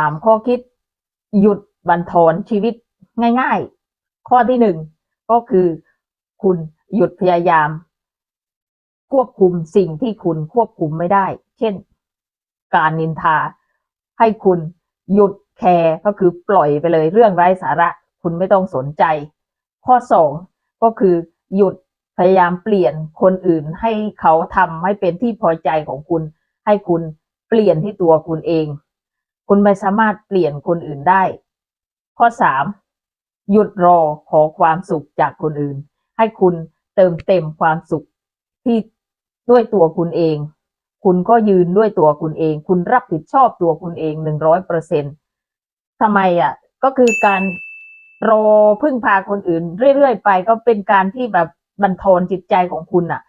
สามข้อคิด หยุดบันทอนชีวิตง่าย ๆ ข้อที่หนึ่งก็คือ คุณหยุดพยายาม ควบคุมสิ่งที่คุณควบคุมไม่ได้ เช่น การนินทา ให้คุณหยุดแคร์ก็คือปล่อยไปเลยเรื่องไร้สาระ คุณไม่ต้องสนใจ ข้อสองก็คือหยุดพยายามเปลี่ยนคนอื่นให้เขาทำให้เป็นที่พอใจของคุณ ให้คุณเปลี่ยนที่ตัวคุณเอง คุณไม่สามารถเปลี่ยนคนอื่นได้ ข้อสามหยุดรอขอความสุขจากคนอื่น ให้คุณเติมเต็มความสุขที่ด้วยตัวคุณเอง คุณก็ยืนด้วยตัวคุณเอง คุณรับผิดชอบตัวคุณเองหนึ่งร้อยเปอร์เซ็นต์ทำไมอะ ก็คือการรอพึ่งพาคนอื่น เรื่อยๆไปก็เป็นการที่แบบบันทอนจิตใจของคุณอะ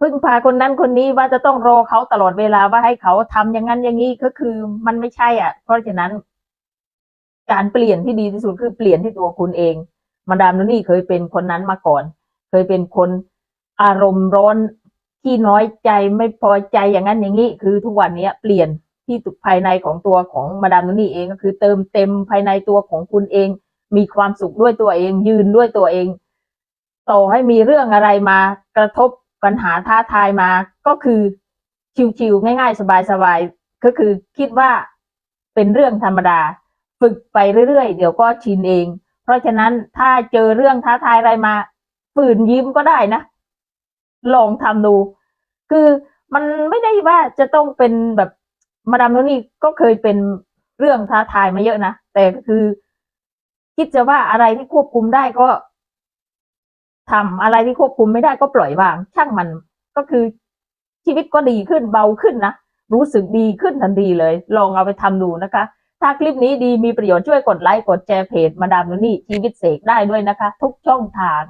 พึ่งพาคนนั้นคนนี้ว่าจะต้องรอเขาตลอดเวลาว่าให้เขาทำอย่างนั้นอย่างนี้ก็คือมันไม่ใช่อะ เพราะฉะนั้น การเปลี่ยนที่ดีที่สุดคือเปลี่ยนที่ตัวคุณเอง มาดามโนนี่เคยเป็นคนนั้นมาก่อน เคยเป็นคนอารมณ์ร้อนที่น้อยใจไม่พอใจอย่างนั้นอย่างนี้คือทุกวันนี้เปลี่ยนที่ภายในของตัวของมาดามโนนี่เองก็คือ เติมเต็มภายในตัวของคุณเอง มีความสุขด้วยตัวเอง ยืนด้วยตัวเอง ต่อให้มีเรื่องอะไรมากระทบ ปัญหาท้าทายมาก็คือชิวๆง่ายๆ สบายๆ ก็คือคิดว่าเป็นเรื่องธรรมดา ฝึกไปเรื่อยๆ เดี๋ยวก็ชินเอง เพราะฉะนั้นถ้าเจอเรื่องท้าทายอะไรมาฝืนยิ้มก็ได้นะ ลองทำดู คือมันไม่ได้ว่าจะต้องเป็นแบบมาดามโนนี่ก็เคยเป็นเรื่องท้าทายมาเยอะนะ แต่ก็คือคิดจะว่าอะไรที่ควบคุมได้ก็ ทำอะไรที่ควบคุมไม่ได้ก็ปล่อยวาง ช่างมันก็คือชีวิตก็ดีขึ้นเบาขึ้นนะ รู้สึกดีขึ้นทันทีเลย ลองเอาไปทำดูนะคะ ถ้าคลิปนี้ดีมีประโยชน์ช่วยกดไลค์กดแชร์เพจมาดามโนนี่ชีวิตเสกได้ด้วยนะคะ ทุกช่องทาง